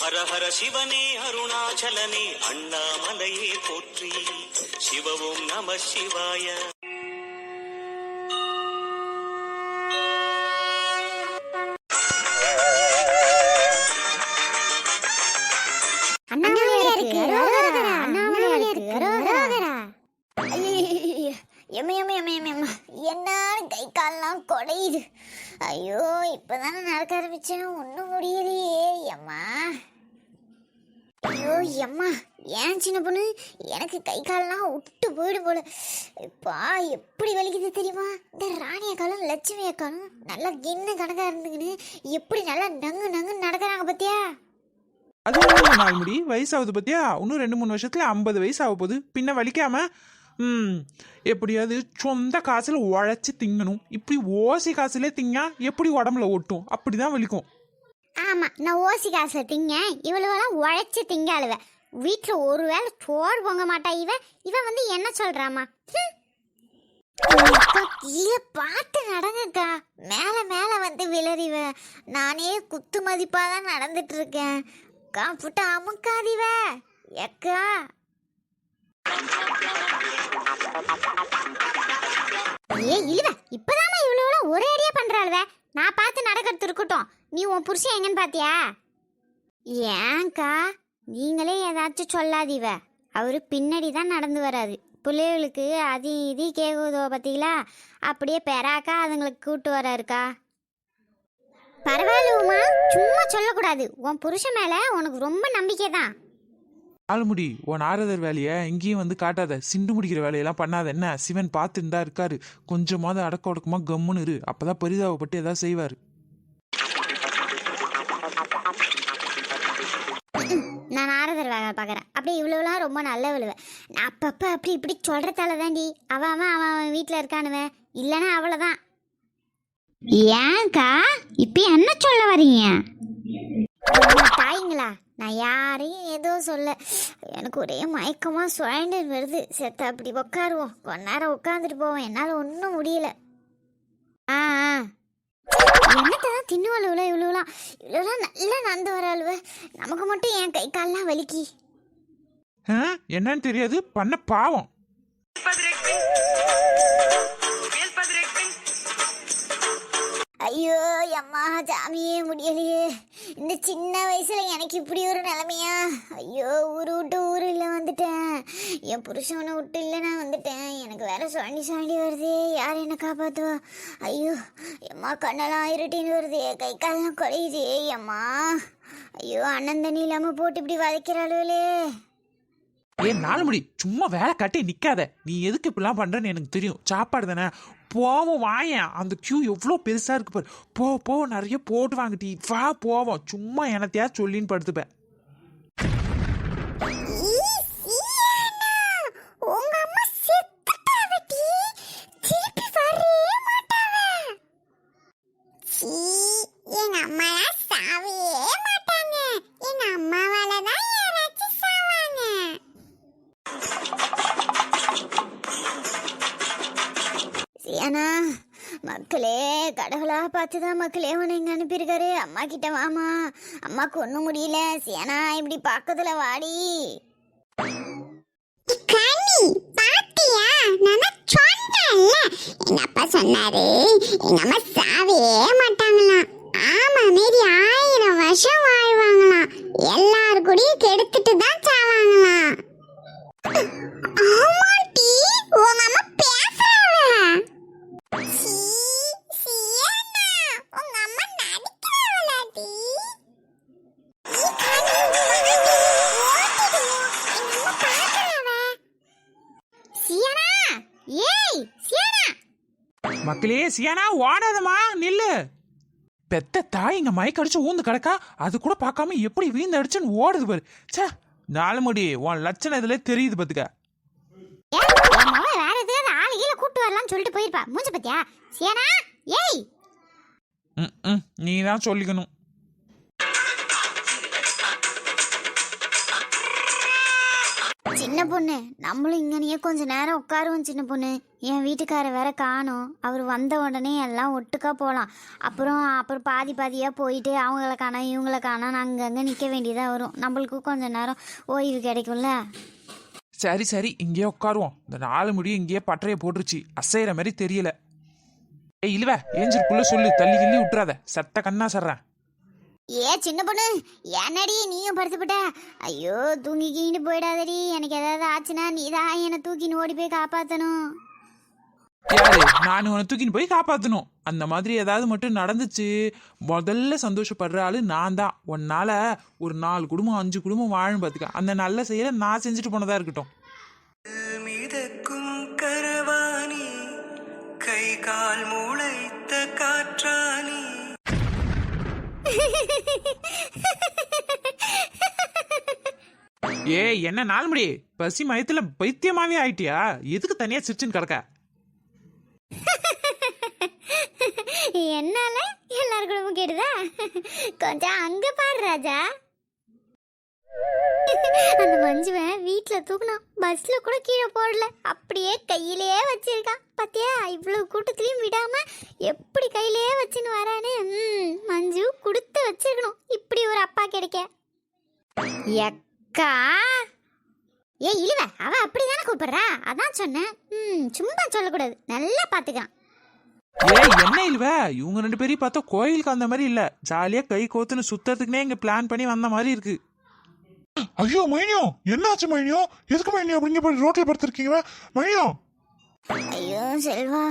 ஹர ஹர சிவனே அருணாச்சலனே அண்ணாமலையே போற்றி. சிவவும் நம சிவாய. எம்மா ஏன் சின்ன பொண்ணு? எனக்கு கை காலெல்லாம் விட்டு போயிடும் போல. இப்பா எப்படி வலிக்குது தெரியுமா? இந்த ராணி அக்காலும் லட்சுமி அக்காலும் நல்லா கிண்ண கணக்கா இருந்துக்கின்னு எப்படி நல்லா நங்கு நங்கு நடக்கிறாங்க பத்தியா? அது நாள் முடி. வயசாகுது பத்தியா? இன்னும் ரெண்டு மூணு வருஷத்துல ஐம்பது வயசு ஆக போகுது. பின்ன வலிக்காம ம் எப்படியாவது சொந்த காசில் உழைச்சி திங்கணும். இப்படி ஓசி காசுல திங்கா எப்படி உடம்புல ஒட்டும்? அப்படிதான் வலிக்கும். ஆமாம் நான் ஓசி காசில் திங்க இவ்வளவெல்லாம் உழைச்சி திங்க அழுவ வீட்டில் ஒரு வேளை சோறு பொங்க மாட்டா இவ. இவன் வந்து என்ன சொல்கிறாமா ஹம். கீழே பார்த்து நடங்கக்கா. மேல மேல வந்து விளறிவ. நானே குத்து மதிப்பா தான் நடந்துட்டு இருக்கேன் அக்கா புட்ட அமுக்காதிவ. எக்கா ஏ இழுவ இப்பதாம்மா இவ்வளவு ஒரே அடியா பண்றாளுவ. நான் பார்த்து நடக்கிறது இருக்கட்டும். நீ உன் புருஷன் எங்கன்னு பாத்தியா? ஏன்க்கா? நீங்களே ஏதாச்சும் சொல்லாதீவ. அவரு பின்னாடி தான் நடந்து வராது பிள்ளைகளுக்கு அது இது கேட்குதோ பார்த்தீங்களா அப்படியே பெறாக்கா அதுங்களுக்கு கூட்டு வராருக்கா. பரவாயில்ல உமா சும்மா சொல்லக்கூடாது. உன் புருஷன் மேல உனக்கு ரொம்ப நம்பிக்கை தான் ஆளுமுடி உன் ஆறுதல் வேலையை இங்கேயும் வந்து காட்டாத. சிண்டு முடிக்கிற வேலையெல்லாம் பண்ணாத. என்ன? சிவன் பார்த்துட்டு தான் இருக்காரு. கொஞ்சமாவது அடக்க ஒடுக்கமா கம்முன்னு இரு. அப்போதான் பரிதாபப்பட்டு ஏதாவது செய்வார். நான் நாரதர் வேலை பார்க்குறேன். அப்படி இவ்வளோலாம் ரொம்ப நல்ல விழுவேன் நான் அப்பப்போ அப்படி இப்படி சொல்கிறதால தாண்டி அவன் அவன் அவன் அவன் வீட்டில் இருக்கானுவேன் இல்லைன்னா அவ்வளோதான் ஏன்க்கா? இப்போ என்ன சொல்ல வரீங்க தாய்ங்களா? நான் யாரையும் எதுவும் சொல்ல. எனக்கு ஒரே மயக்கமாக சுழண்டு வருது. செத்த அப்படி உட்காருவோம் கொஞ்ச நேரம் உட்காந்துட்டு போவோம். என்னால் ஒன்றும் முடியல. ஆ ஆ. என்னத்தான் தின்னுவாள் இவ்வளோ இவ்வளோலாம் இவ்வளோலாம் நல்லா நடந்து வர அழுவ நமக்கு மட்டும் என் கை கால்லாம் வலிக்கி. என்னன்னு தெரியாது. பண்ண பாவம். ஐயோ அம்மா ஜாமியே முடியலையே. இந்த சின்ன வயசுல எனக்கு இப்படி ஒரு நிலைமையா? ஐயோ ஊரு விட்டு ஊர் இல்லை வந்துட்டேன். என் புருஷனை விட்டு இல்லை நான் வந்துட்டேன். எனக்கு வேற சுரண்டி சுழண்டி வருதே. யார் என்னை காப்பாத்துவா? ஐயோ எம்மா கண்ணெல்லாம் இருட்டின்னு வருதே. கை காலெல்லாம் குறையுதே அம்மா. ஐயோ அண்ணன் தண்ணி இல்லாமல் போட்டு இப்படி வதைக்கிறாளுவலே ஏ நாலு முடி. சும்மா வேலை காட்டி நிற்காத நீ எதுக்கு இப்படிலாம் பண்ணுறேன்னு எனக்கு தெரியும். சாப்பாடு தானே? போவோம் வாயன். அந்த க்யூ எவ்வளோ பெருசாக இருக்கு பாரு. போ போ நிறைய போட்டு வாங்கிட்டி வா போவோம். சும்மா எனத்தையா சொல்லின்னு படுத்துப்பேன். உங்க அம்மா சாவே மாட்டாங்க. எங்க அம்மாவால தான் சியானா மக்களே கடவுளா பார்த்துதான் மக்களே உன்னை இங்க அனுப்பியிருக்காரு. அம்மா கிட்ட வாமா அம்மாக்கு ஒன்றும் முடியல. சியானா இப்படி பக்கத்துல வாடி. கனி பாத்தியா? நான் சொன்னேன்ல. எங்க அப்பா சொன்னாரு எங்க அம்மா சாவே மாட்டாங்களாம். ஆமா மீறி ஆயிரம் வருஷம் வாழ்வாங்களாம். எல்லாரு கூடயும் கெடுத்துட்டு தான் மக்களே சியானா ஓடாதம்மா நில்லு. பெத்த தாய் இங்க மயக்கடிச்சு ஊந்து கிடக்கா அது கூட பார்க்காம எப்படி வீந்து அடிச்சுன்னு ஓடுது பாரு. ச்சே நாலு முடி உன் லட்சணம் இதுல தெரியுது பாத்துக்க. வேற எதுவும் ஆளு கீழே கூட்டு வரலாம்னு சொல்லிட்டு போயிருப்பா. மூஞ்ச பத்தியா? சியானா? ஏய்! ம் நீ தான் சொல்லிக்கணும். சின்ன பொண்ணு. நம்மளும் இங்கனையே கொஞ்ச நேரம் உட்காருவோம் சின்ன பொண்ணு. என் வீட்டுக்கார வேற காணோம். அவர் வந்த உடனே எல்லாம் ஒட்டுக்கா போகலாம் அப்புறம் அப்புறம் பாதி பாதியாக போயிட்டு அவங்கள காணோம் இவங்கள காணோம் அங்கங்கே நிற்க வேண்டியதாக வரும். நம்மளுக்கும் கொஞ்ச நேரம் ஓய்வு கிடைக்கும்ல? சரி சரி. இங்கேயே உட்காருவோம். இந்த நாலு முடியும் இங்கேயே பட்டறையை போட்டுருச்சு. அசைகிற மாதிரி தெரியல. ஏய் இழுவ. ஏஞ்சிருக்குள்ள சொல்லு. தள்ளி கிள்ளி விட்டுறாத. சத்த கண்ணா சர்றேன். ஏ சின்ன பொண்ணு என்னடி நீயும் படுத்துப்பட்ட? ஐயோ தூங்கிக்கிட்டு போயிடாதடி. எனக்கு ஏதாவது ஆச்சுன்னா நீ தான் என்னை தூக்கின்னு ஓடி போய் காப்பாற்றணும் யாரு? நான் உன்னை தூக்கின்னு போய் காப்பாத்தணும். அந்த மாதிரி ஏதாவது மட்டும் நடந்துச்சு. முதல்ல சந்தோஷப்படுற ஆளு நான் தான். உன்னால ஒரு நாலு குடும்பம் அஞ்சு குடும்பம் வாழும் பார்த்துக்க அந்த நல்ல செயலை நான் செஞ்சுட்டு போனதா இருக்கட்டும். மிதக்கும் கரவாணி கை கால் முளைத்த ஏய் என்ன நாலு முடி பசி மயத்துல பைத்தியமாவே ஆயிட்டியா? எதுக்கு தனியா சிரிச்சுன்னு கிடக்க? என்னால எல்லார் கேட்டுதா? கேடுதா கொஞ்சம் அங்க பாரு ராஜா. அந்த மஞ்சுவன் வீட்ல தூக்குனான். பஸ்ல கூட கீழே போடல. அப்படியே கையிலேயே வச்சிருக்கான். பாத்தியா? இவ்வளவு கூட்டத்திலயும் விடாம எப்படி கையிலேயே வச்சுன்னு வரானே ம், மஞ்சு கொடுத்து வச்சிருக்கணும். இப்படி ஒரு அப்பா கிடைக்க. எக்கா! ஏ இழுவ அவ அப்படிதானே கூப்பிடுறா? அதான் சொன்னேன். ம் சும்மா சொல்லக்கூடாது. நல்லா பாத்துக்கான். ஏய் என்ன இல்லவ இவங்க ரெண்டு பேரையும் பார்த்தா கோயிலுக்கு அந்த மாதிரி இல்ல. ஜாலியா கை கோத்துன்னு சுத்தறதுக்குனே இங்க பிளான் பண்ணி வந்த மாதிரி இருக்கு. ஐயோ மைனியோ என்னாச்சு மைனியோ எதுக்கு மைனியோ அப்படிங்க போய் ரோட்ல படுத்திருக்கீங்க? மைனியோ ஐயோ செல்வா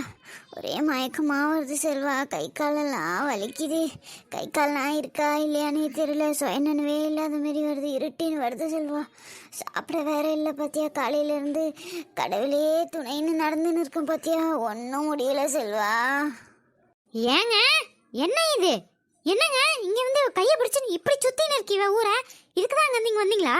ஒரே மயக்கமா வருது செல்வா. கை காலெல்லாம் வலிக்குது. கை கால்லாம் இருக்கா இல்லையானே தெரியல. சுயநனவே இல்லாத மாரி வருது. இருட்டின்னு வருது செல்வா. சாப்பிட வேற இல்லை பாத்தியா. காலையில இருந்து கடவுளே துணைன்னு நடந்துன்னு இருக்கேன் பாத்தியா. ஒன்றும் முடியல செல்வா. ஏங்க என்ன இது? என்னங்க? இங்க வந்து கையை பிடிச்சு இப்படி சுத்தின்னு இருக்கீவ ஊரை? இதுக்குதான் அங்க நீங்க வந்தீங்களா?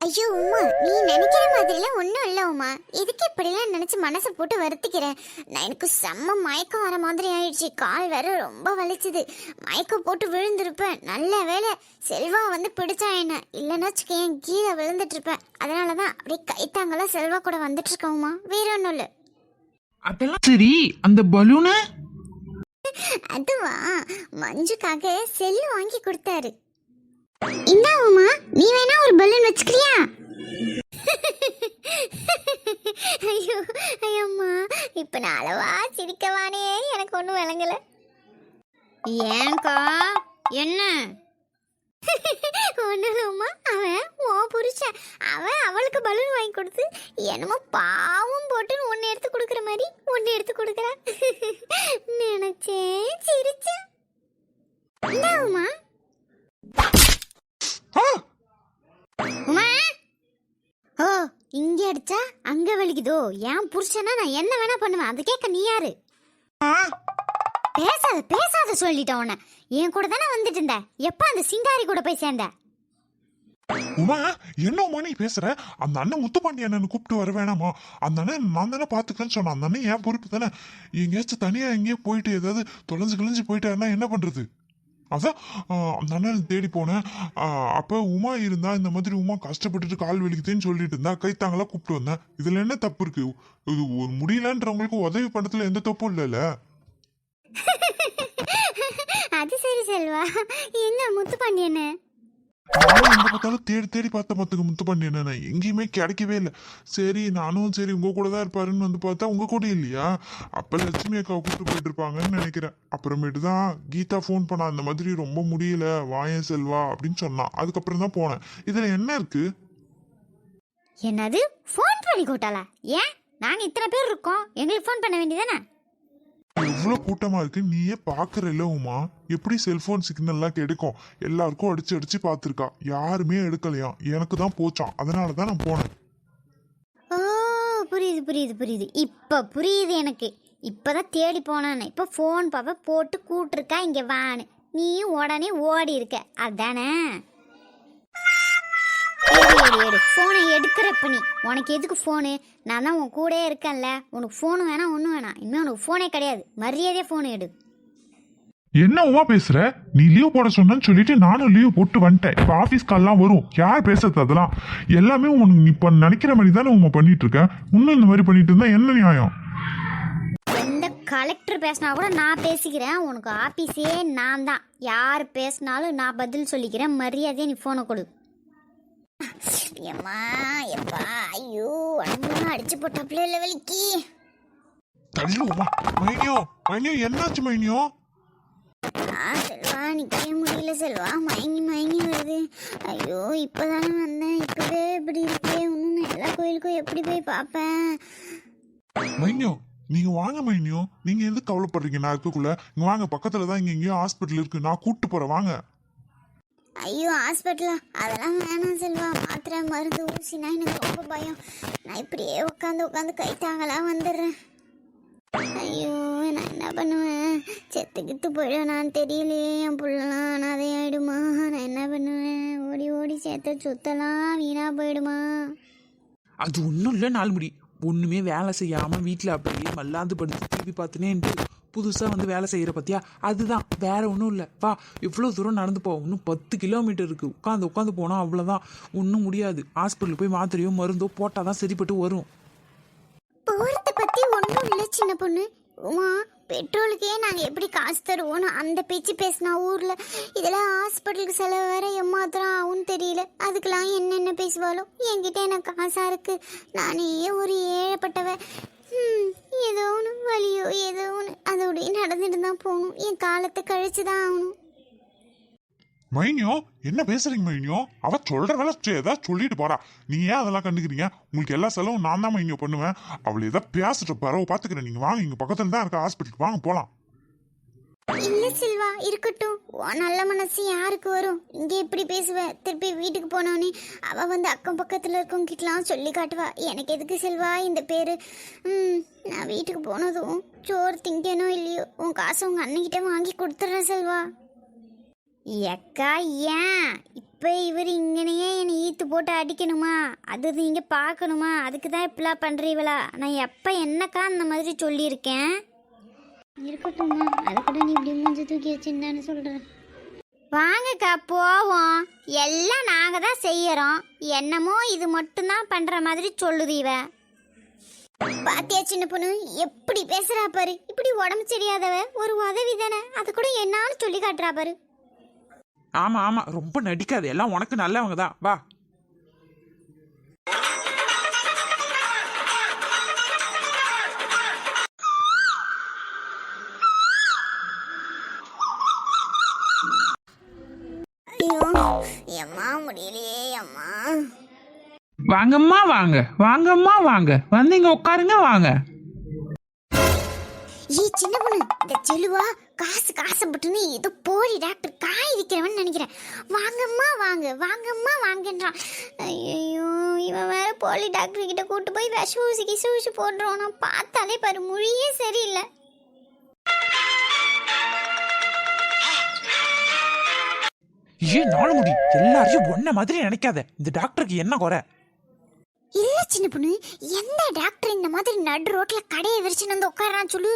ஐயோ உமா நீ நினைக்கிற மாதிரிலாம் ஒன்றும் இல்லை உமா. எதுக்கு இப்படிலாம் நினச்சி மனசை போட்டு வருத்திக்கிறேன் நான் எனக்கு செம்ம மயக்கம் வர மாதிரி ஆயிடுச்சு. கால் வேற ரொம்ப வலிச்சுது. மயக்கம் போட்டு விழுந்திருப்பேன். நல்ல வேளை செல்வா வந்து பிடிச்சா என்ன? இல்லைன்னா வச்சுக்கேன் கீழே விழுந்துட்டு இருப்பேன் அதனால தான் அப்படியே கைத்தாங்களா செல்வா கூட வந்துட்டு இருக்கோம்மா வேற ஒன்றும் இல்லை. அதெல்லாம் சரி அந்த பலூனு? அதுவா? மஞ்சுக்காக செல்லு வாங்கி கொடுத்தாரு. இந்தா உமா நீ வேணா ஒரு பலூன் வச்சுக்கிறியா? ஐயோ ஐயம்மா இப்ப நான் அளவா சிரிக்கவானே எனக்கு ஒன்றும் விளங்கல. ஏன்க்கா என்ன? ஒன்றும் அவன் ஓ புருஷன் அவன் அவளுக்கு பலூன் வாங்கி கொடுத்து என்னமோ பாவம் போட்டு ஒன்று எடுத்து கொடுக்குற மாதிரி ஒன்று எடுத்து கொடுக்குறான் நினைச்சேன் சிரிச்சேன் உமா உமா. ஓ இங்க அடிச்சா அங்க வலிக்குதோ? என் புருஷனா நான் என்ன வேணா பண்ணுவேன்? அது கேட்க நீ யாரு? பேசாத பேசாத சொல்லிட்டேன் உன்னை என் கூட தானே வந்துட்டு இருந்த. எப்ப அந்த சிங்காரி கூட போய் சேர்ந்த? உமா என்ன உமா நீ பேசுற? அந்த அண்ணன் முத்துப்பாண்டி அண்ணன் கூப்பிட்டு வர வேணாமா? அந்த அண்ணன் நான் தானே பாத்துக்கிறேன்னு சொன்னேன். அந்த அண்ணன் ஏன் பொறுப்பு தானே. எங்கேயாச்சும் தனியா எங்கேயோ போயிட்டு ஏதாவது தொலைஞ்சு கிழிஞ்சு போயிட்டாருன்னா என்ன பண்றது? அதான் அந்த அண்ணன் தேடி போனேன். அப்போ உமா இருந்தா இந்த மாதிரி உமா கஷ்டப்பட்டுட்டு கால் வலிக்குதுன்னு சொல்லிட்டு இருந்தா கைத்தாங்களா கூப்பிட்டு வந்தேன். இதுல என்ன தப்பு இருக்கு? இது ஒரு முடியலன்றவங்களுக்கு உதவி பண்றதுல எந்த தப்பும் இல்லைல்ல. அது சரி செல்வா. எங்க முத்துப்பாண்டியன்னு நானும் எங்க பார்த்தாலும் தேடி தேடி பார்த்த பார்த்துக்க முத்துப்பாண்டி என்ன? எங்கேயுமே கிடைக்கவே இல்லை. சரி நானும் சரி உங்க கூட தான் இருப்பாருன்னு வந்து பார்த்தா உங்க கூட இல்லையா? அப்ப லட்சுமி அக்கா கூப்பிட்டு போயிட்டு இருப்பாங்கன்னு நினைக்கிறேன். அப்புறமேட்டு தான் கீதா ஃபோன் பண்ணா அந்த மாதிரி ரொம்ப முடியல வாயன் செல்வா அப்படின்னு சொன்னான் அதுக்கப்புறம் தான் போனேன். இதுல என்ன இருக்கு? என்னது? ஃபோன் பண்ணி கூட்டாளா ஏன்? நாங்க இத்தனை பேர் இருக்கோம். எங்களுக்கு ஃபோன் பண்ண வேண்டியதானே எவ்வளோ கூட்டமாக இருக்கு? நீயே பாக்குறல்ல உமா. எப்படி செல்ஃபோன் சிக்னல்லாம் கிடைக்கும்? எல்லாருக்கும் அடிச்சு அடிச்சு பார்த்துருக்கா யாருமே எடுக்கலையாம் எனக்கு தான் போச்சான் அதனால தான் நான் போனேன். ஓ புரியுது புரியுது புரியுது. இப்போ புரியுது எனக்கு. இப்போ தான் தேடி போனானே. இப்போ ஃபோன் பாப்பா போட்டு கூட்டிருக்கா. இங்கே வான்னு. நீயும் உடனே ஓடி இருக்க அதானே? எடு ஃபோனை எடுக்கிறப்ப நீ உனக்கு எதுக்கு ஃபோனு நான் தான் உன் கூடயே இருக்கேன்ல. உனக்கு ஃபோனு வேணாம் ஒன்றும் வேணாம் இனிமேல் உனக்கு ஃபோனே கிடையாது. மரியாதையே ஃபோனை எடு. என்ன உமா பேசுற? நீ லீவ் போட சொன்னேன்னு சொல்லிட்டு நானும் லீவ் போட்டு வந்துட்டேன். இப்ப ஆபீஸ் கால்லாம் வரும். யார் பேசுறது அதெல்லாம்? எல்லாமே உனக்கு நீ இப்ப நினைக்கிற மாதிரி தானே உமா பண்ணிட்டு இருக்க? இன்னும் இந்த மாதிரி பண்ணிட்டு இருந்தா என்ன நியாயம்? எந்த கலெக்டர் பேசினா கூட நான் பேசிக்கிறேன். உனக்கு ஆபீஸே நான் தான். யார் பேசினாலும் நான் பதில் சொல்லிக்கிறேன். மரியாதையை நீ ஃபோனை கொடு. எம்மா எப்பா ஐயோ உடம்புலாம் அடிச்சு போட்டாப்புல இல்லை வலிக்கு தள்ளு உமா. மைனியோ மைனியோ என்னாச்சு மைனியோ? ஆ செல்வா நிற்கவே முடியல செல்வா. மயங்கி மயங்கி வருது. ஐயோ இப்போதானே வந்தேன். இப்போவே இப்படி இருக்கே. இன்னும் நான் எல்லா கோயிலுக்கும் எப்படி போய் பார்ப்பேன்? மைனியோ நீங்க வாங்க மைனியோ. நீங்க எதுக்கு கவலைப்படுறீங்க? நான் இருக்கக்குள்ள. இங்க வாங்க. பக்கத்துல தான் இங்க எங்கேயோ ஹாஸ்பிட்டல் இருக்கு. நான் கூட்டு போறேன். வாங்க. ஐயோ ஹாஸ்பிட்டலா அதெல்லாம் வேணாம் செல்வா. மாத்திரை மருந்து ஊசினா எனக்கு ரொம்ப பயம். நான் இப்படியே உட்காந்து உட்காந்து கை தாங்கலாம் வந்துடுறேன். ஐயோ நான் என்ன பண்ணுவேன்? செத்துக்கிட்டு போயிடுவேனான்னு தெரியலையே என் புள்ளலாம் அனாதை ஆயிடுமா? நான் என்ன பண்ணுவேன்? ஓடி ஓடி சேர்த்த சொத்தெல்லாம் வீணா போயிடுமா? அது ஒன்றும் இல்லை நாலு முடி. ஒன்றுமே வேலை செய்யாமல் வீட்டில் அப்படியே மல்லாந்து படுத்து டிவி பார்த்துனேன்ட்டு புதுசாக வந்து வேலை செய்கிற பார்த்தியா அதுதான். வேற ஒன்றும் இல்லை. வா இவ்வளோ தூரம் நடந்து போ. இன்னும் பத்து கிலோமீட்டர் இருக்குது உட்காந்து உட்காந்து போனால் அவ்வளோதான் ஒன்றும் முடியாது. ஹாஸ்பிட்டலுக்கு போய் மாத்திரையோ மருந்தோ போட்டால் தான் சரிப்பட்டு வரும். போகிறத பற்றி ஒன்றும் இல்லை சின்ன பொண்ணு. உமா பெட்ரோலுக்கே நாங்கள் எப்படி காசு தருவோம்னு அந்த பேச்சு பேசினா ஊரில். இதெல்லாம் ஹாஸ்பிட்டலுக்கு செலவு வேற எம்மாத்திரம் ஆகும்னு தெரியல. அதுக்கெல்லாம் என்னென்ன பேசுவாலும் என்கிட்ட எனக்கு காசாக இருக்குது நானே ஒரு ஏழைப்பட்டவன். ஏதோ ஒன்று வழியோ ஏதோ ஒன்று அதோடய நடந்துட்டு தான் போகணும். என் காலத்தை கழிச்சு தான் ஆகணும். மைனியோ என்ன பேசுறீங்க மைனியோ? அவ சொல்ற வேலை ஏதாவது சொல்லிட்டு போறா. நீ ஏன் அதெல்லாம் கண்டுக்கிறீங்க? உங்களுக்கு எல்லா செலவும் நான் தான் மைனியோ பண்ணுவேன். அவள் ஏதாவது பேசிட்டு பறவை பாத்துக்கிறேன் நீங்க வாங்க இங்க பக்கத்துல தான் இருக்க ஹாஸ்பிட்டலுக்கு வாங்க போலாம். இல்ல செல்வா இருக்கட்டும். உன் நல்ல மனசு யாருக்கு வரும்? இங்கே இப்படி பேசுவ திருப்பி வீட்டுக்கு போனோடனே அவ வந்து அக்கம் பக்கத்துல இருக்கவங்கிட்டலாம் சொல்லி காட்டுவா. எனக்கு எதுக்கு செல்வா இந்த பேரு? ம் நான் வீட்டுக்கு போனதும் சோறு திங்கனோ இல்லையோ உன் காசு உங்க அண்ணன்கிட்ட வாங்கி கொடுத்துட்றேன் செல்வா. எக்கா ஏன்? இப்போ இவர் இங்கனையே என்னை ஈத்து போட்டு அடிக்கணுமா? அது நீங்கள் பார்க்கணுமா? அதுக்கு தான் இப்படிலாம் பண்றீங்களா? நான் எப்போ என்னக்கா அந்த மாதிரி சொல்லியிருக்கேன்? இருக்கட்டும்மா. அதை கூட நீ இப்படி மூஞ்சி தூக்கி வச்சுன்னு சொல்கிறேன் வாங்கக்கா போவோம். எல்லாம் நாங்கள் தான் செய்யறோம். என்னமோ இது மட்டும்தான் பண்ணுற மாதிரி சொல்லுது இவ. பாத்தியா சின்ன பொண்ணு? எப்படி பேசுறா பாரு. இப்படி உடம்பு சரியாதவ ஒரு உதவி தானே. அது கூட என்னாலும் சொல்லி காட்டுறா பாரு. ஆமாம் ஆமாம் ரொம்ப நடிக்காது. எல்லாம் உனக்கு நல்லவங்க தான் வா. வாங்கம்மா வாங்க. வாங்கம்மா வாங்க. வந்தீங்க உட்காருங்க வாங்க. ஏ சின்ன பொண்ணு இந்த செலுவா காசு காசுப்பட்டுன்னு ஏதோ போடி டாக்டர் காய் விற்கிறவன் நினைக்கிறேன். வாங்கம்மா வாங்க. வாங்கம்மா வாங்கன்றான். ஐயோ இவன் வேற போலி டாக்டர் கிட்ட கூட்டு போய் விஷ ஊசி கிசு ஊசி போடுறோம் நான் பார்த்தாலே பாரு மொழியே சரியில்லை. ஏன் நாலு முடி? எல்லாரையும் ஒன்ன மாதிரி நினைக்காத. இந்த டாக்டருக்கு என்ன குறை? சின்ன பொண்ணு எந்த டாக்டர் இந்த மாதிரி நடு ரோட்ல கடையை விரிச்சுன்னு வந்து உட்காரான்னு சொல்லு.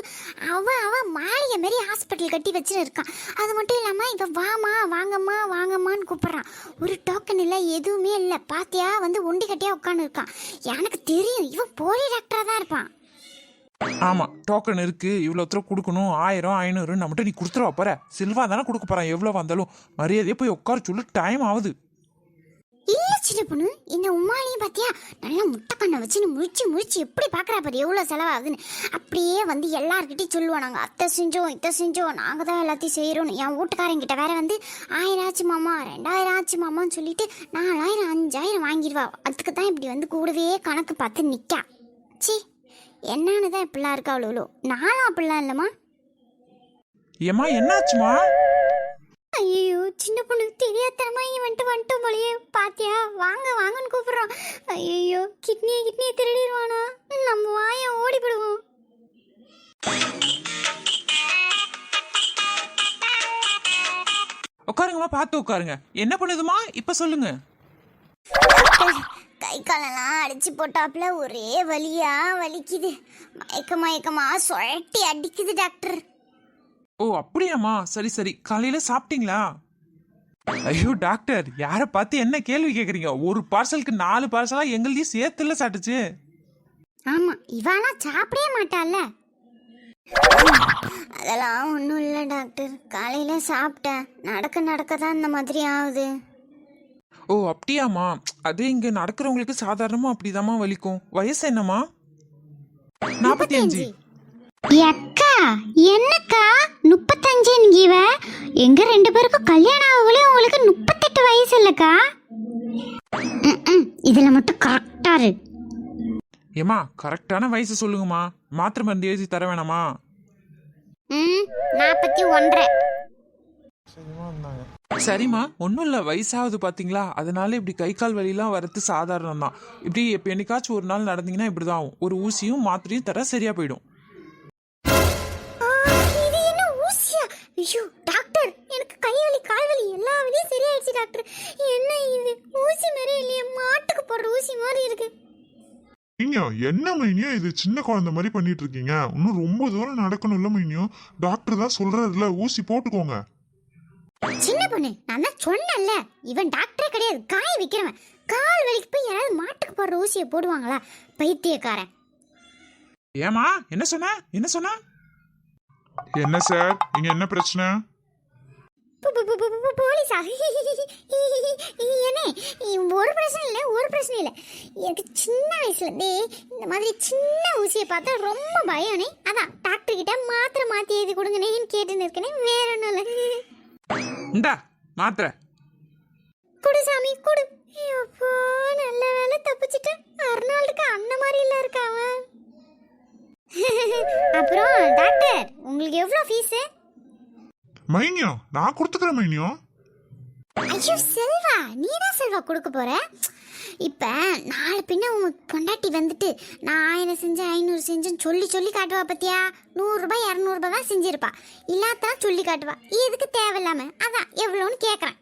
அவன் அவன் மாளிகை மாரி ஹாஸ்பிட்டல் கட்டி வச்சுன்னு இருக்கான் அது மட்டும் இல்லாம இங்க வாமா வாங்கம்மா வாங்கம்மான்னு கூப்பிடுறான். ஒரு டோக்கன் இல்ல எதுவுமே இல்ல. பாத்தியா? வந்து ஒண்டி கட்டியா உட்காந்து இருக்கான் எனக்கு தெரியும் இவன் போலி டாக்டரா தான் இருப்பான். ஆமா டோக்கன் இருக்கு. இவ்வளோ தூரம் கொடுக்கணும். ஆயிரம் ஐநூறு நம்மகிட்ட நீ கொடுத்துருவா போற. சில்வா தானே கொடுக்க போறான். எவ்வளோ வந்தாலும் மரியாதையே போய் உட்கார சொல்லு. டைம் ஆகுது. இல்ல சின்ன பொண்ணு இந்த உமாலையும் பார்த்தியா நல்லா முட்டை கண்ணை வச்சுன்னு முழிச்சு முழிச்சு எப்படி பாக்குறா பாரு செலவாகுதுன்னு. அப்படியே வந்து எல்லாருக்கிட்டையும் சொல்லுவோம் நாங்கள் அத்தை செஞ்சோம் இத்தை செஞ்சோம் நாங்கள் தான் எல்லாத்தையும் செய்யறோம்னு என் வீட்டுக்காரங்கிட்ட வேற வந்து ஆயிரம் ஆச்சு மாமா ரெண்டாயிரம் ஆச்சு மாமான்னு சொல்லிட்டு நாலாயிரம் அஞ்சாயிரம் வாங்கிடுவா. அதுக்கு தான் இப்படி வந்து கூடவே கணக்கு பார்த்து நிற்கா சி என்னன்னு தான் இப்படிலாம் இருக்கா அவ்வளோ நானும் அப்படிலாம் இல்லைம்மா. ஏம்மா என்னாச்சுமா ஐயோ சின்ன பொண்ணு தெரியாதனமா இவன் வந்துட்டு வந்துட்டோம் போலயே பாத்தியா? வாங்க வாங்கன்னு கூப்பிடுறான் ஐயோ கிட்னியை கிட்னியை திருடிடுவானா? நம்ம வாய ஓடிப்படுவோம் உட்காருங்கம்மா பார்த்து உட்காருங்க. என்ன பண்ணுதுமா இப்ப சொல்லுங்க. கை காலெல்லாம் அடிச்சு போட்டாப்புல ஒரே வலியா வலிக்குது. மயக்க மயக்கமா சுழட்டி அடிக்குது டாக்டர். ஓ அப்படியாம்மா. சரி சரி. காலையில சாப்பிட்டீங்களா? ஐயோ டாக்டர். யாரை பார்த்து என்ன கேள்வி கேக்குறீங்க? ஒரு பார்சலுக்கு நாலு பார்சலா எங்களையும் சேர்த்துல சாட்டுச்சு. ஆமா இவாலாம் சாப்பிடவே மாட்டாள்ல. அதெல்லாம் ஒன்றும் இல்லை டாக்டர். காலையில சாப்பிட்டேன். நடக்க நடக்க தான் இந்த மாதிரி ஆகுது. ஓ அப்படியாம்மா. அது இங்க நடக்கிறவங்களுக்கு சாதாரணமா அப்படிதாம்மா வலிக்கும். வயசு என்னம்மா? நாற்பத்தி அஞ்சு. அக்கா என்னக்கா? முப்பத்தஞ்சு இவ எங்க ரெண்டு பேருக்கும் கல்யாணம் ஆகலே உங்களுக்கு முப்பத்தெட்டு வயசு இல்லக்கா. இதுல மட்டும் கரெக்டா இரு. ஏம்மா கரெக்டான வயசு சொல்லுங்கம்மா. மாத்திரை மருந்து எழுதி தர வேணாமா ம் நாற்பத்தி ஒன்றரை. சரிம்மா ஒன்றும் இல்லை வயசாகுது பார்த்தீங்களா அதனால இப்படி கை கால் வலிலாம் வரது சாதாரணம் தான் இப்படி எப்போ என்னைக்காச்சும் ஒரு நாள் நடந்தீங்கன்னா இப்படி தான் ஆகும். ஒரு ஊசியும் மாத்திரையும் தர சரியா போயிடும். ஐயோ டாக்டர் எனக்கு கை வலி கால் வலி எல்லா வலியும் சரியாயிடுச்சு டாக்டர். என்ன இது? ஊசி மாதிரி இல்லையே மாட்டுக்கு போடுற ஊசி மாதிரி இருக்கு. நீங்க என்ன மைனியோ இது சின்ன குழந்தை மாதிரி பண்ணிட்டு இருக்கீங்க? இன்னும் ரொம்ப தூரம் நடக்கணும்ல மைனியோ? டாக்டர் தான் சொல்றாருல ஊசி போட்டுக்கோங்க. சின்ன பொண்ணு நான் தான் சொன்னேன்ல இவன் டாக்டரே கிடையாது காய் விற்கிறவன் கால் வலிக்கு போய் யாராவது மாட்டுக்கு போடுற ஊசியை போடுவாங்களா? பைத்தியக்காரன். ஏமா என்ன சொன்ன? என்ன சொன்ன? என்ன சார்? இங்க என்ன பிரச்சனை? பு- பு- பு- பு- பு- போலீஸா? ஏனே ஒரு பிரச்சனை இல்லை ஒரு பிரச்சனை இல்லை. எனக்கு சின்ன வயசுலேருந்தே இந்த மாதிரி சின்ன ஊசியை பார்த்தா ரொம்ப பயம்னே அதான் டாக்டர் கிட்ட மாத்திரை மாற்றி எழுதி கொடுங்கண்ணேன்னு கேட்டுன்னு இருக்கேனே வேற ஒன்றும் இல்லை. இந்தா மாத்திரை. குடு சாமி குடு. அப்பா நல்ல வேலை தப்பிச்சிட்டேன். அர்னால்டுக்கு அண்ணன் மாதிரி இல்ல இருக்காவ அப்புறம் டாக்டர் உங்களுக்கு எவ்வளோ ஃபீஸு? மைனியோ நான் கொடுத்துக்கிறேன் மைனியோ. ஐயோ செல்வா நீ தான் செல்வா கொடுக்க போற? இப்போ நாலு பின்ன உங்க பொண்டாட்டி வந்துட்டு நான் ஆயிரம் செஞ்சேன் ஐநூறு செஞ்சேன்னு சொல்லி சொல்லி காட்டுவா பத்தியா? நூறுரூபா இரநூறுபா தான் செஞ்சிருப்பா. இல்லாதான் சொல்லி காட்டுவா. எதுக்கு தேவையில்லாம? அதான் எவ்வளோன்னு கேட்குறேன்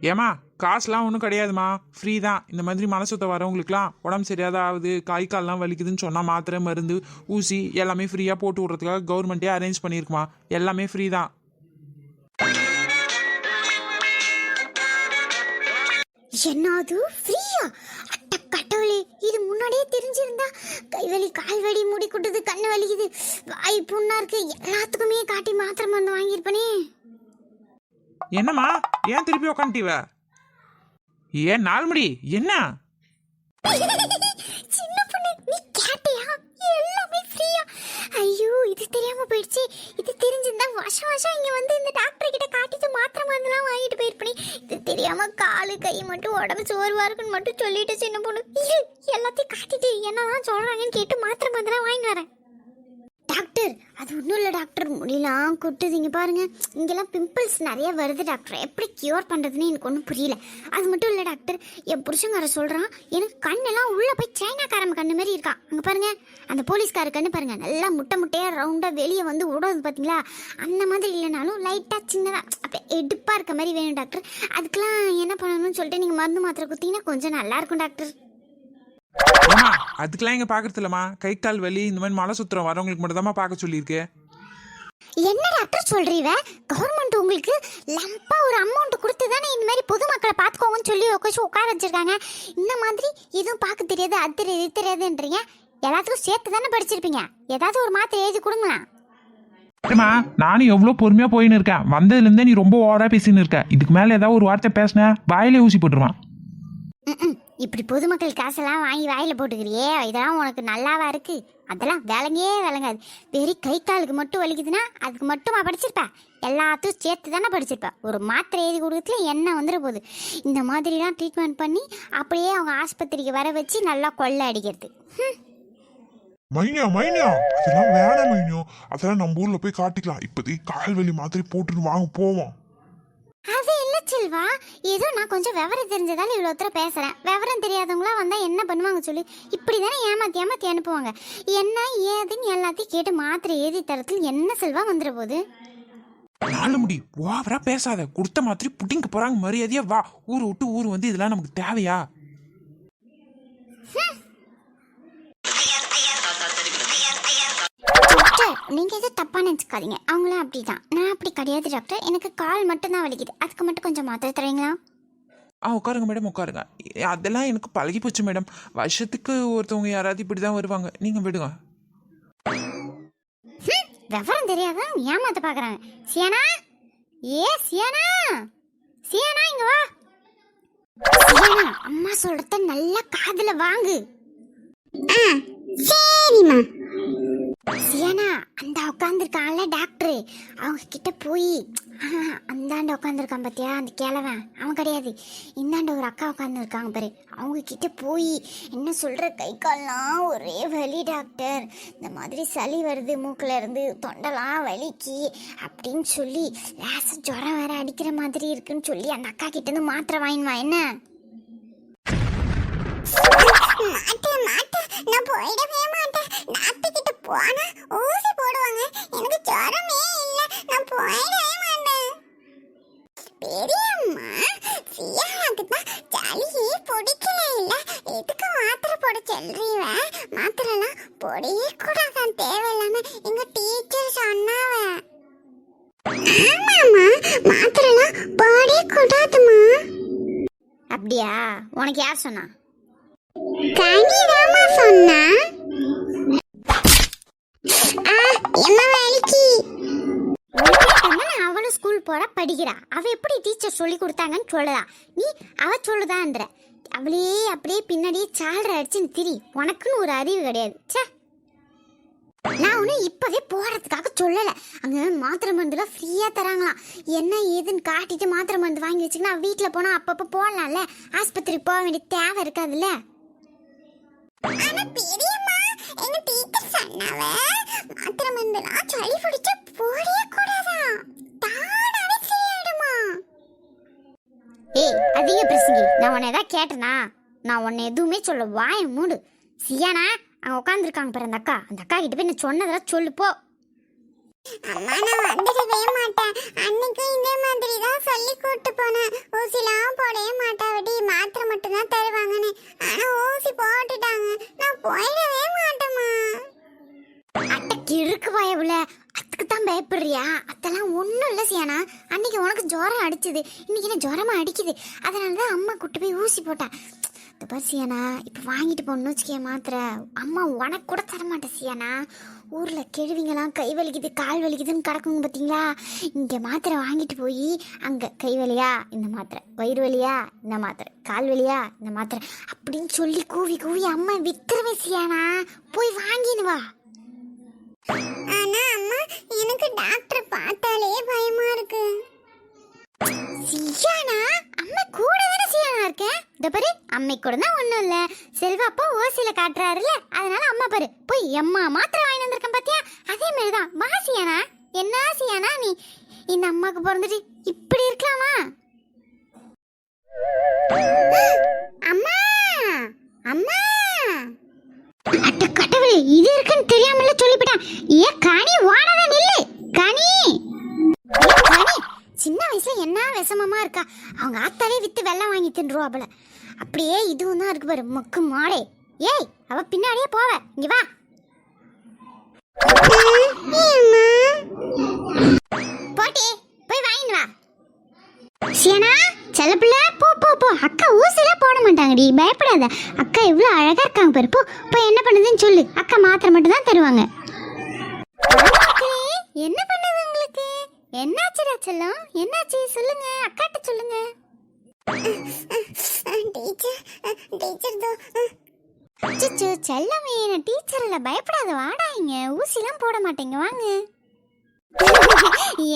ஏமா காசுலாம் ஒன்றும் கிடையாதுமா. ஃப்ரீ தான். இந்த மாதிரி மலை சுத்த வரவங்களுக்குலாம் உடம்பு சரியாத ஆகுது கை கால்லாம் வலிக்குதுன்னு சொன்னால் மாத்திரை மருந்து ஊசி எல்லாமே ஃப்ரீயாக போட்டு விட்றதுக்காக கவர்மெண்ட்டே அரேஞ்ச் பண்ணியிருக்குமா எல்லாமே ஃப்ரீ தான். என்னது? ஃப்ரீயா அட்ட கடவுளே இது முன்னாடியே தெரிஞ்சிருந்தா கைவலி கால் வலி முடி குட்டுது கண்ணு வலிக்குது. வாய் புண்ணா இருக்கு. எல்லாத்துக்குமே காட்டி மாத்திரை மருந்து வாங்கியிருப்பனே. என்னம்மா? ஏன் திருப்பி உக்காந்துட்டீவ? ஏன் நாள்முடி என்ன? சின்ன பொண்ணு நீ கேட்டியா? எல்லாமே ஃப்ரீயா ஐயோ இது தெரியாம போயிடுச்சு. இது தெரிஞ்சிருந்தா வருஷம் வருஷம் இங்க வந்து இந்த டாக்டர் கிட்ட காட்டிட்டு மாத்திரை மருந்துலாம் வாங்கிட்டு போயிருப்பனே. இது தெரியாம காலு கை மட்டும் உடம்பு சோர்வா இருக்குன்னு மட்டும் சொல்லிட்டு சின்ன பொண்ணு. எல்லாத்தையும் காட்டிட்டு என்னதான் சொல்றாங்கன்னு கேட்டு மாத்திரை மருந்துலாம் வாங்கிட்டு வரேன். டாக்டர் அது ஒன்றும் இல்லை டாக்டர். முடியலாம் கொட்டுது பாருங்க இங்கெல்லாம் பிம்பிள்ஸ் நிறைய வருது டாக்டர். எப்படி கியூர் பண்ணுறதுன்னு எனக்கு ஒன்றும் புரியல. அது மட்டும் இல்லை டாக்டர் என் புருஷங்கார சொல்கிறான் எனக்கு கண்ணெல்லாம் உள்ளே போய் சைனாக்காரன் கண்ணு மாதிரி இருக்கான். அங்கே பாருங்க அந்த போலீஸ்கார கண்ணு பாருங்க நல்லா முட்டை முட்டையாக ரவுண்டாக வெளியே வந்து விடுவது பார்த்தீங்களா அந்த மாதிரி இல்லைனாலும் லைட்டாக சின்னதாக அப்படியே எடுப்பாக இருக்க மாதிரி வேணும் டாக்டர். அதுக்கெலாம் என்ன பண்ணணும்னு சொல்லிட்டு நீங்கள் மருந்து மாத்திரை குத்திங்கன்னா கொஞ்சம் நல்லாயிருக்கும் டாக்டர். அதுக்கெல்லாம் இங்கே பார்க்கறது இல்லைம்மா கை கால் வலி இந்த மாதிரி மலை சுத்துறோம் வரவங்களுக்கு மட்டும் தாம்மா பார்க்க சொல்லியிருக்கு. என்ன டாக்டர் சொல்றீவ கவர்மெண்ட் உங்களுக்கு லம்பா ஒரு அமௌண்ட் கொடுத்து தானே இந்த மாதிரி பொதுமக்களை பார்த்துக்கோங்கன்னு சொல்லி உட்காந்து உட்கார வச்சிருக்காங்க. இந்த மாதிரி எதுவும் பார்க்க தெரியாது அது தெரியாது இது தெரியாதுன்றீங்க? எல்லாத்துக்கும் சேர்த்து தானே படிச்சிருப்பீங்க. ஏதாவது ஒரு மாத்திரை எழுதி கொடுங்களேன். ஏம்மா நானும் எவ்வளோ பொறுமையாக போயின்னு இருக்கேன். வந்ததுலேருந்தே நீ ரொம்ப ஓவராக பேசின்னு இருக்க. இதுக்கு மேலே ஏதாவது ஒரு வார்த்தை பேசின வாயிலே ஊசி போட்டுருவான். இப்படி பொதுமக்கள் காசெல்லாம் வாங்கி வாயில போட்டுக்கிறியே இதெல்லாம் உனக்கு நல்லாவா இருக்கு? அதெல்லாம் விளங்கே விளங்காது வெறும் கை காலுக்கு மட்டும் வலிக்குதுன்னா அதுக்கு மட்டுமா படிச்சிருப்ப? எல்லாத்தையும் சேர்த்து தானே படிச்சிருப்ப? ஒரு மாத்திரை எழுதி கொடுக்கறதுல என்ன வந்துட போகுது இந்த மாதிரிலாம் ட்ரீட்மெண்ட் பண்ணி அப்படியே அவங்க ஆஸ்பத்திரிக்கு வர வச்சு நல்லா கொள்ளை அடிக்கிறது. மைனியா மைனியா? அதெல்லாம் வேணாம் மைனியோ. அதெல்லாம் நம்ம ஊர்ல போய் காட்டிக்கலாம். இப்போதைக்கு கால் வலி மாதிரி போட்டுட்டு வாங்க போவோம். அது இல்லை செல்வா ஏதோ நான் கொஞ்சம் விவரம் தெரிஞ்சதால இவ்வளோ தூரம் பேசுகிறேன் விவரம் தெரியாதவங்களாம் வந்தால் என்ன பண்ணுவாங்க சொல்லி? இப்படி தானே ஏமாற்றி ஏமாற்றி அனுப்புவாங்க. என்ன ஏதுன்னு எல்லாத்தையும் கேட்டு மாத்திரை ஏதி தரத்தில் என்ன செல்வா வந்துட போகுது? நாலு முடி ஓவரா பேசாத. கொடுத்த மாதிரி புட்டிங்க போறாங்க. மரியாதையா வா. ஊர் விட்டு ஊர் வந்து இதெல்லாம் நமக்கு தேவையா டாக்டர் நீங்கள் எதுவும் தப்பாக நினச்சிக்காதீங்க. அவங்களும் அப்படி தான் நான் அப்படி கிடையாது டாக்டர் எனக்கு கால் மட்டும்தான் வலிக்குது. அதுக்கு மட்டும் கொஞ்சம் மாத்திரை தரீங்களா? ஆ உட்காருங்க மேடம் உட்காருங்க. அதெல்லாம் எனக்கு பழகி போச்சு மேடம் வருஷத்துக்கு ஒருத்தவங்க யாராவது இப்படி தான் வருவாங்க. நீங்கள் விடுங்க. விவரம் தெரியாதான் ஏமாத்த பார்க்குறாங்க சியானா? ஏ சியானா? சியானா இங்க வா. சியானா அம்மா சொல்றத நல்லா காதுல வாங்கு. சரிம்மா. சியானா அந்த உட்காந்துருக்கான்ல டாக்டர். அவங்க கிட்ட போய் அந்தாண்ட உட்காந்துருக்கான் பாத்தியா அந்த கிழவன் அவன் கிடையாது. இந்தாண்ட ஒரு அக்கா உட்காந்துருக்காங்க பாரு. அவங்க கிட்ட போய் என்ன சொல்ற கை கால்லாம் ஒரே வலி டாக்டர். இந்த மாதிரி சளி வருது மூக்குல இருந்து தொண்டெல்லாம் வலிக்கு அப்படின்னு சொல்லி லேச ஜுரம் வேற அடிக்கிற மாதிரி இருக்குன்னு சொல்லி அந்த அக்கா கிட்ட இருந்து மாத்திரை வாங்கினுவா என்ன? மாட்டேன் மாட்டேன். நான் போயிடவே மாட்டேன். போனா ஊசி போடுவாங்க. எனக்கு ஜுரமே இல்ல. நான் போயிடவே மாட்டேன். பெரியம்மா சியாவுக்கு தான் சளியே பிடிக்கல இல்ல. எதுக்கு மாத்திரை போட சொல்றீவ மாத்திரைலாம் போடவே கூடாதான். தேவையில்லாம எங்க டீச்சர் சொன்னாவ. ஆமாம்மா மாத்திரைலாம் போடவே கூடாதுமா அப்படியா? உனக்கு யார் சொன்னா? கனிதாமா சொன்னா. என்ன வேலைக்கு? அவளும் ஸ்கூல் போற படிக்கிறா. அவ எப்படி டீச்சர் சொல்லி கொடுத்தாங்கன்னு சொல்லலாம் நீ அவ சொல்லுதான்ற. அவளே அப்படியே பின்னாடியே சால்ற அடிச்சுன்னு திரி உனக்குன்னு ஒரு அறிவு கிடையாது. ச்சே. நான் ஒன்றும் இப்போவே போகிறதுக்காக சொல்லலை. அங்கே மாத்திரை மருந்துலாம் ஃப்ரீயாக தராங்களாம். என்ன ஏதுன்னு காட்டிட்டு மாத்திரை மருந்து வாங்கி வச்சுக்கினா வீட்டில் போனால் அப்பப்போ போடலாம்ல. ஆஸ்பத்திரிக்கு போக வேண்டிய தேவை இருக்காதுல்ல. ஆனா பெரியம்மா எங்க டீச்சர் சொன்னவ மாத்திரை மருந்துலாம் சளி பிடிச்சா போடவே கூடாதா தானாவே சரியாயிடுமா. ஏய் அதிக பிரசங்கி? நான் உன்னை ஏதாவது கேட்டனா? நான் உன்னை எதுவுமே சொல்ல வாய மூடு. சியானா அங்கே உட்காந்துருக்காங்க பாரு அந்த அக்கா. அந்த அக்கா கிட்ட போய் நான் சொன்னதெல்லாம் சொல்லு போ. அம்மா நான் வந்துடவே மாட்டேன். அன்னைக்கு இதே மாதிரி தான் சொல்லி கூட்டு போனேன். ஊசிலாம் போடவே மாட்டாவடி. மாத்திரை மட்டும்தான் தருவாங்கன்னு. ஆனா ஊசி போட்டுட்டாங்க. நான் போயிடவே மாட்டேம்மா. அட்டைக்கு இருக்கு பயவுல அதுக்கு தான் பயப்படுறியா? அதெல்லாம் ஒன்றும் இல்லை சியானா. அன்னைக்கு உனக்கு ஜுரம் அடிச்சது. இன்னைக்கு என்ன ஜுரமா அடிக்குது? அதனால தான் அம்மா கூட்டு போய் ஊசி போட்டேன். இந்த சியானா இப்போ வாங்கிட்டு போகணும்னு வச்சுக்கே மாத்திரை. அம்மா உனக்கு கூட தர மாட்டேன் சியானா. ஊரில் கெழுவிங்கெல்லாம் கை வலிக்குது கால் வலிக்குதுன்னு கிடக்குங்க பார்த்தீங்களா இங்கே மாத்திரை வாங்கிட்டு போய் அங்கே கை வலியா? இந்த மாத்திரை. வயிறு வலியா? இந்த மாத்திரை. கால் வலியா? இந்த மாத்திரை. அப்படின்னு சொல்லி கூவி கூவி அம்மா வித்துருவே சியானா? போய் வாங்கினு வா. ஆனா அம்மா எனக்கு டாக்டர் பார்த்தாலே பயமா இருக்கு. சியானா அம்மா கூட தானே சியானா இருக்கேன் இந்த பாரு அம்மை கூட தான் ஒண்ணும் இல்ல. செல்வா அப்பா ஓசியில காட்டுறாருல்ல அதனால அம்மா பாரு போய் எம்மா மாத்திரை வாங்கி வந்திருக்கேன் பாத்தியா? அதே மாதிரி தான் வா சியானா என்ன சியானா நீ? இந்த அம்மாக்கு பிறந்துட்டு இப்படி இருக்கலாமா? அம்மா அம்மா! அட்ட கடவுளே இது இருக்குன்னு தெரியாமல சொல்லிவிட்டேன். ஏ கனி ஓடாத நில்லு கனி! கனி சின்ன வயசுல என்ன விஷமமா இருக்கா? அவங்க ஆத்தாலே வித்து வெள்ளம் வாங்கி தின்றுவா போல அப்படியே இதுவும் தான் இருக்கு பாரு மொக்கு மாடே. ஏய் அவ பின்னாடியே போவ. இங்க வா. போட்டி போய் வாங்கிட்டு வா. சியனா செல்லப்பிள்ள போ போ போ. அக்கா ஊசிலாம் போட மாட்டாங்கடி பயப்படாத. அக்கா இவ்வளோ அழகா இருக்காங்க பாரு போ போய் என்ன பண்ணுதுன்னு சொல்லு. அக்கா மாத்திரை மட்டும் தான் தருவாங்க. என்ன பண்ணுது? என்னாச்சுடா செல்லம்? என்னாச்சு? சொல்லுங்க. அக்காட்ட சொல்லுங்க. டீச்சர் டீச்சர் அச்சோ செல்லமே நான் டீச்சர்ல பயப்படாத வாடா இங்க. ஊசிலாம் போட மாட்டேங்க வாங்க.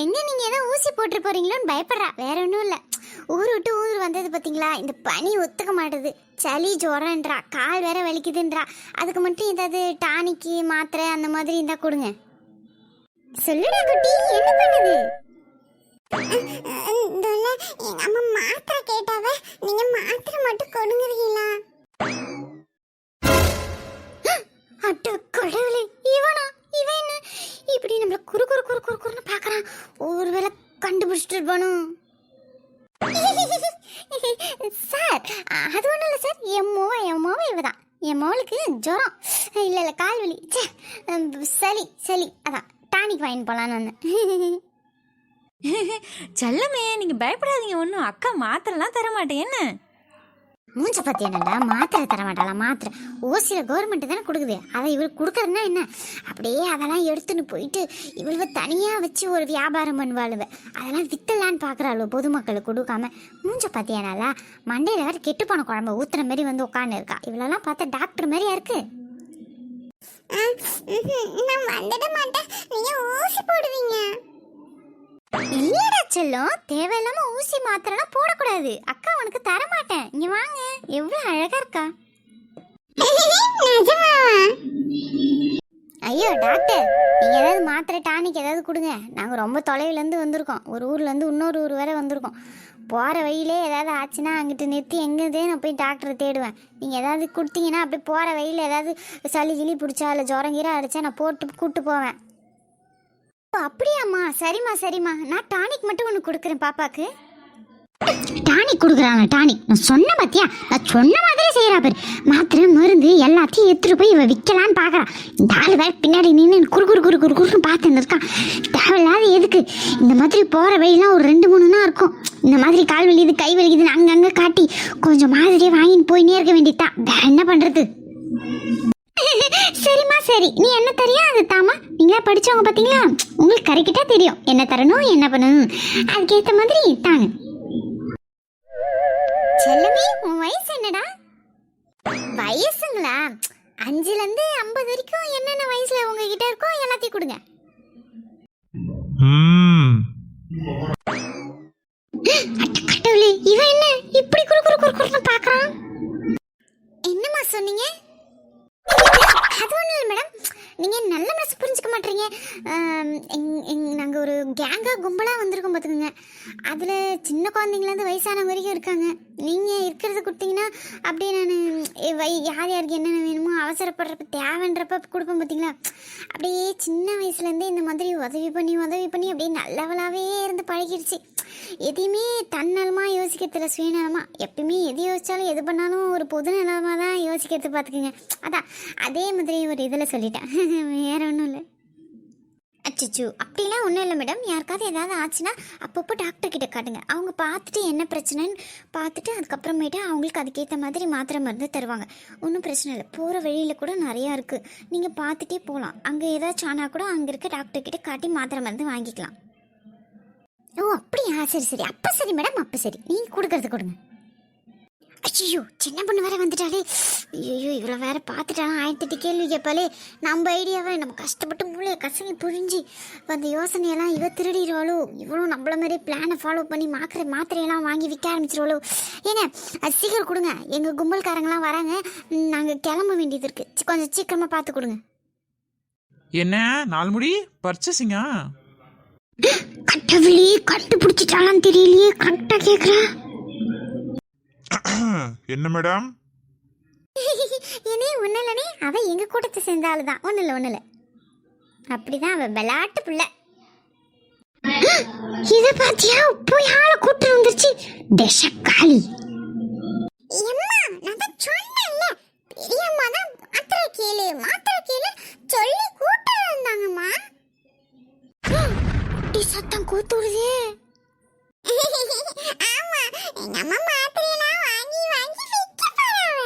எங்க நீங்க ஏதோ ஊசி போட்டு போறீங்களோன்னு பயப்படுறா. வேற ஒன்றும் இல்லை. ஊர் விட்டு ஊர் வந்தது பார்த்தீங்களா இந்த பனி ஒத்துக்க மாட்டுது. சளி ஜுரம்ன்றா. கால் வேற வலிக்குதுன்றா. அதுக்கு மட்டும் ஏதாவது டானிக்கு மாத்திரை அந்த மாதிரி இருந்தா கொடுங்க. சொல்லுடா குட்டி என்ன பண்ணுது? எங்க அம்மா மாத்திரை கேட்டாவ நீங்க மாத்திரை மட்டும் கொடுங்குறீங்களா? அட்டு கடவுளே இவனா? இவன் என்ன? இப்படி நம்மள குறு குறு குறு குறு குறுன்னு பார்க்கறான். ஒருவேளை கண்டுபிடிச்சிட்டு இருப்பானோ? சார் அது ஒன்றும் இல்லை சார். என் மோவ என் மோவ இவ தான் என் மோளுக்கு ஜுரம். இல்லை இல்லை கால் வலி. ச்சே, சளி சளி அதான். டானிக் வாங்கி போகலான்னு வந்தேன். செல்லமே நீங்க பயப்படாதீங்க ஒன்றும் அக்கா மாத்திரலாம் தர மாட்டேன் என்ன? மூஞ்ச பத்தி என்னடா? மாத்திரை தர மாட்டாளா மாத்திரை. ஓசியில் கவர்மெண்ட் தானே கொடுக்குது. அதை இவள் கொடுக்கறதுனா என்ன? அப்படியே அதெல்லாம் எடுத்துன்னு போயிட்டு இவளுவ தனியாக வச்சு ஒரு வியாபாரம் பண்ணுவாளுவ. அதெல்லாம் வித்தலான்னு பார்க்குறாளோ பொதுமக்களுக்கு கொடுக்காம. மூஞ்ச பத்தியானால மண்டையில் வேறு கெட்டு போன குழம்பு. ஊத்துற மாதிரி வந்து உட்காந்து இருக்கா. இவளெல்லாம் பார்த்தா டாக்டர் மாதிரியா இருக்கு? ஆ, ம்ஹும், நான் வந்துட மாட்டேன். நீங்க ஊசி போடுவீங்க. இல்லடா செல்லம் தேவையில்லாம ஊசி மாத்திரைலாம் போடக்கூடாது. அக்கா உனக்கு தர மாட்டேன் இங்க வாங்க. எவ்வளவு அழகா இருக்கா. ஐயோ டாக்டர் நீங்க ஏதாவது மாத்திரை டானிக் ஏதாவது கொடுங்க. நாங்க ரொம்ப தொலைவுல இருந்து வந்திருக்கோம். ஒரு ஊர்ல இருந்து இன்னொரு ஊர் வரை வந்திருக்கோம். போகிற வழியிலே ஏதாவது ஆச்சுன்னா அங்கிட்டு நிறுத்தி எங்கேருந்தே நான் போய் டாக்டரை தேடுவேன். நீங்கள் ஏதாவது கொடுத்தீங்கன்னா அப்படியே போகிற வழியில் ஏதாவது சளி கிளி பிடிச்சா இல்லை ஜுரம் கீரை அடித்தா நான் போட்டு கூப்பிட்டு போவேன். ஓ அப்படியாம்மா. சரிம்மா சரிம்மா. நான் டானிக் மட்டும் ஒன்று கொடுக்குறேன் பாப்பாக்கு. டானிக் கொடுக்குறாங்க டானிக் நான் சொன்ன பார்த்தியா நான் சொன்ன மாதிரி செய்கிறா பேர். மாத்திரை மருந்து எல்லாத்தையும் எடுத்துகிட்டு போய் இவன் விற்கலான்னு பார்க்குறான் இந்த ஆள் வேறு பின்னாடி நின்று குறு குறு குறு குறு குறுன்னு பார்த்துன்னு இருக்கான் தேவையில்லாத எதுக்கு? இந்த மாதிரி போகிற வழியெல்லாம் ஒரு ரெண்டு மூணுனா இருக்கும். இந்த மாதிரி கால் வலிக்குது கை வலிக்குதுன்னு அங்கங்கே காட்டி கொஞ்சம் மாதிரியே வாங்கின்னு போயினே இருக்க வேண்டியதுதான் வேற என்ன பண்ணுறது சரிம்மா சரி. நீ என்ன தெரியும் அது தாமா நீங்களா படிச்சவங்க பார்த்தீங்களா உங்களுக்கு கரெக்டாக தெரியும். என்ன தரணும் என்ன பண்ணணும்? அதுக்கேற்ற மாதிரி தாங்க. செல்லமே உன் வயசு என்னடா? வயசுங்களா? அஞ்சுல இருந்து ஐம்பது வரைக்கும் என்னென்ன வயசுல உங்ககிட்ட இருக்கோ எல்லாத்தையும் கொடுங்க. கடவுளே இவன் என்ன இப்படி குறு குறு குறு குறுன்னு பாக்குறான் என்னம்மா சொன்னீங்க? அது ஒன்றும் இல்லை மேடம். நீங்கள் நல்ல மனசு புரிஞ்சுக்க மாட்டீங்க? எங்- எங்- நாங்கள் ஒரு கேங்காக கும்பலாக வந்திருக்கோம் பார்த்துக்குங்க அதில் சின்ன குழந்தைங்கலேருந்து வயசானவங்க வரைக்கும் இருக்காங்க. நீங்கள் இருக்கிறத கொடுத்தீங்கன்னா அப்படியே நான் யார் யாருக்கு என்னென்ன வேணுமோ அவசரப்படுறப்ப தேவைன்றப்ப கொடுப்போம் பார்த்தீங்களா அப்படியே சின்ன வயசுலேருந்தே இந்த மாதிரி உதவி பண்ணி உதவி பண்ணி அப்படியே நல்லவளாகவே இருந்து பழகிடுச்சு எதையுமே தன்னலமாக யோசிக்கிறதுல சுயநலமாக எப்பயுமே எது யோசிச்சாலும் எது பண்ணாலும் ஒரு பொது நலமாக தான் யோசிக்கிறது பார்த்துக்குங்க. அதான் அதே மாதிரி ஒரு இதில் சொல்லிட்டேன். வேற ஒன்றும் இல்லை. அச்சோ அப்படிலாம் ஒன்றும் இல்லை மேடம் யாருக்காவது ஏதாவது ஆச்சுன்னா அப்பப்போ டாக்டர் கிட்ட காட்டுங்க. அவங்க பார்த்துட்டு என்ன பிரச்சனைன்னு பார்த்துட்டு அதுக்கப்புறமேட்டு அவங்களுக்கு அதுக்கேற்ற மாதிரி மாத்திரை மருந்து தருவாங்க. ஒன்றும் பிரச்சனை இல்லை. போகிற வழியில் கூட நிறையா இருக்குது நீங்கள் பார்த்துட்டே போகலாம். அங்கே ஏதாச்சும் ஆனால் கூட அங்கே இருக்க டாக்டர் கிட்ட காட்டி மாத்திரை மருந்து வாங்கிக்கலாம். ஓ அப்படியா? சரி சரி. அப்போ சரி மேடம் அப்போ சரி. நீங்கள் கொடுக்கறது கொடுங்க. ஐயோ சின்ன பொண்ணு வேற வந்துட்டாலே ஐயோ இவ்வளோ வேற பார்த்துட்டாலும் ஆயிரத்தெட்டு கேள்வி கேட்பாலே நம்ம ஐடியாவை நம்ம கஷ்டப்பட்டு மூளையை கசங்கி புரிஞ்சு அந்த யோசனையெல்லாம் இவ திருடிடுவாளோ? இவளும் நம்மள மாதிரி பிளானை ஃபாலோ பண்ணி மாக்கிற மாத்திரையெல்லாம் வாங்கி விற்க ஆரம்பிச்சிருவாளோ? ஏங்க அது சீக்கிரம் கொடுங்க. எங்கள் கும்பல்காரங்களாம் வராங்க. நாங்கள் கிளம்ப வேண்டியது இருக்குது கொஞ்சம் சீக்கிரமாக பார்த்து கொடுங்க. என்ன? நாலு முடி? பர்ச்சேசிங்கா கட்டவிலே கண்டுபிடிச்சிட்டாலான்னு தெரியலையே. கரெக்டாக கேட்குறா என்ன மேடம்? இனி ஒன்றும் இல்லைனே. அவள் எங்கள் கூட்டத்தை சேர்ந்த ஆளு தான் ஒன்றும் இல்லை ஒன்றும் இல்லை. அப்படிதான் அவள் விளையாட்டு பிள்ளை. இதை பாத்தியா? போய் ஆளை கூட்டு வந்துருச்சு. தசக்காளி. எம்மா நான் சொன்னேன்ல. பெரியம்மா தான் மாத்திரை கேளு மாத்திரை கேளு சொல்லி கூட்ட வந்தாங்கம்மா அடி சத்தம் கூத்துடுதே ஆமா எங்க அம்மா மாத்திரையெல்லாம் வாங்கி வாங்கி விக்க போறாங்க